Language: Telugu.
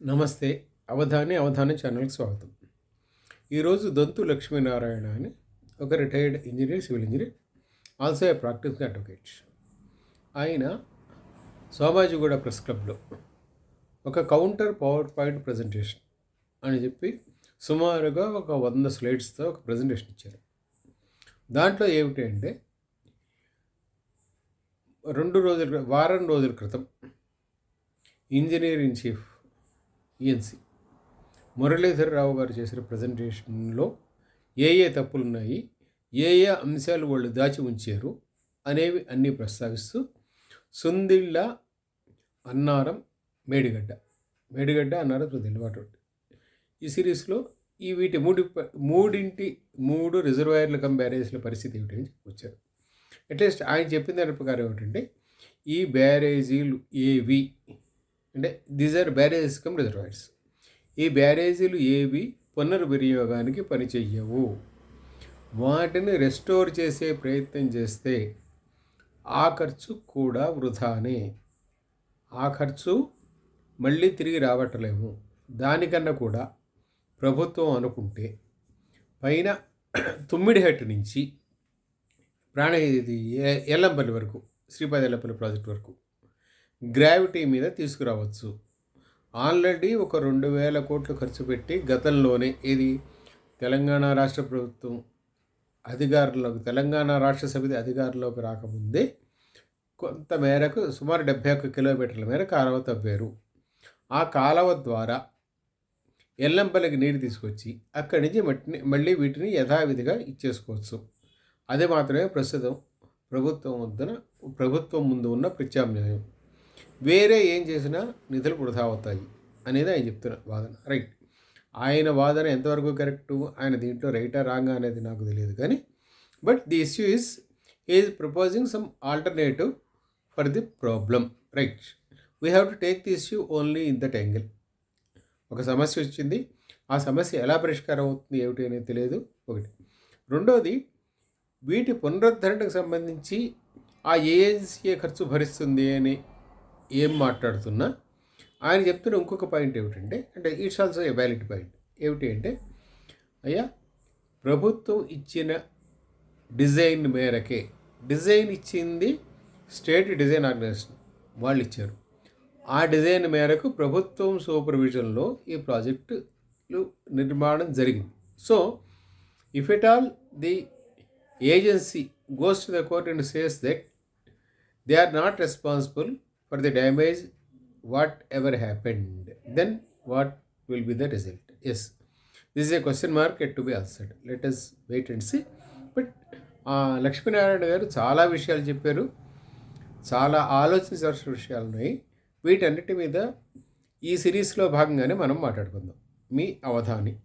నమస్తే. అవధాని అవధాని ఛానల్కి స్వాగతం. ఈరోజు దొంతు లక్ష్మీనారాయణ అని ఒక retired engineer civil engineer also a practice advocate ఆయన సోమాజిగూడ ప్రెస్ క్లబ్లో ఒక కౌంటర్ పవర్ పాయింట్ ప్రజెంటేషన్ అని చెప్పి సుమారుగా ఒక వంద స్లైడ్స్తో ఒక ప్రజెంటేషన్ ఇచ్చారు. దాంట్లో ఏమిటి అంటే రెండు రోజుల వారం రోజుల క్రితం engineer in chief ENC. Muralidhararao గారు చేసిన ప్రజెంటేషన్లో ఏ ఏ తప్పులు ఉన్నాయి ఏ ఏ అంశాలు వాళ్ళు దాచి ఉంచారు అనేవి అన్నీ ప్రస్తావిస్తూ సుందిళ్ళ అన్నారం మేడిగడ్డ. మేడిగడ్డ అన్నారం తెలివాటు ఈ సిరీస్లో ఈ వీటి మూడు మూడింటి మూడు రిజర్వాయర్ల కమ్ బ్యారేజ్ల పరిస్థితి ఏమిటి అని వచ్చారు అట్లీస్ట్ ఆయన చెప్పిన దాని ప్రకారం ఏమిటంటే ఈ బ్యారేజీలు ఏవి అంటే these are barrages cum reservoirs ఈ బ్యారేజీలు ఏవి? పునర్వినియోగానికి పనిచేయవు. వాటిని రెస్టోర్ చేసే ప్రయత్నం చేస్తే ఆ ఖర్చు కూడా వృధానే. ఆ ఖర్చు మళ్ళీ తిరిగి రావట్లేము దానికన్నా కూడా ప్రభుత్వం అనుకుంటే పైన తుమ్మిడిహట్టు నుంచి ప్రాణ ఇది ఎల్లంపల్లి వరకు శ్రీపాద ఎల్లంపల్లి ప్రాజెక్ట్ వరకు గ్రావిటీ మీద తీసుకురావచ్చు. ఆల్రెడీ ఒక రెండు వేల కోట్లు ఖర్చు పెట్టి గతంలోనే ఇది తెలంగాణ రాష్ట్ర ప్రభుత్వం అధికారంలోకి తెలంగాణ రాష్ట్ర సమితి అధికారంలోకి రాకముందే కొంత మేరకు సుమారు డెబ్బై ఒక్క కిలోమీటర్ల మేర కాలువ తవ్వారు. ఆ కాలువ ద్వారా ఎల్లంపల్లికి నీరు తీసుకొచ్చి అక్కడి నుంచి మట్టిని మళ్ళీ వీటిని యథావిధిగా ఇచ్చేసుకోవచ్చు. అది మాత్రమే ప్రస్తుతం ప్రభుత్వం వద్దన ప్రభుత్వం ముందు ఉన్న ప్రత్యామ్నాయం. వేరే ఏం చేసినా నిధులు వృధా అవుతాయి అనేది ఆయన చెప్తున్న వాదన. రైట్ ఆయన వాదన ఎంతవరకు కరెక్టు ఆయన దీంట్లో రైటా రాంగా అనేది నాకు తెలియదు కానీ but the issue is is proposing some alternative for the problem right we have to take the issue only in that angle ఒక సమస్య వచ్చింది. ఆ సమస్య ఎలా పరిష్కారం అవుతుంది ఏమిటి అనేది తెలియదు. ఒకటి. రెండోది వీటి పునరుద్ధరణకు సంబంధించి ఆ ఏజెన్సీ ఖర్చు భరిస్తుంది అని ఏం మాట్లాడుతున్నా? ఆయన చెప్తున్న ఇంకొక పాయింట్ ఏమిటంటే అంటే it's also a valid point ఏమిటి అంటే అయ్యా ప్రభుత్వం ఇచ్చిన డిజైన్ మేరకే డిజైన్ ఇచ్చింది స్టేట్ డిజైన్ ఆర్గనైజేషన్ వాళ్ళు ఇచ్చారు. ఆ డిజైన్ మేరకు ప్రభుత్వం సూపర్విజన్లో ఈ ప్రాజెక్టులు నిర్మాణం జరిగింది. So if at all the agency goes to the court and says that they are not responsible for the damage whatever happened then what will be the result is this a question mark yet to be answered let us wait and see but Lakshminarayana గారు చాలా విషయాలు చెప్పారు. చాలా ఆలోచించాల్సిన విషయాలు ఉన్నాయి. వీటన్నిటి మీద ఈ సిరీస్లో భాగంగానే మనం మాట్లాడుకుందాం. మీ అవధాని.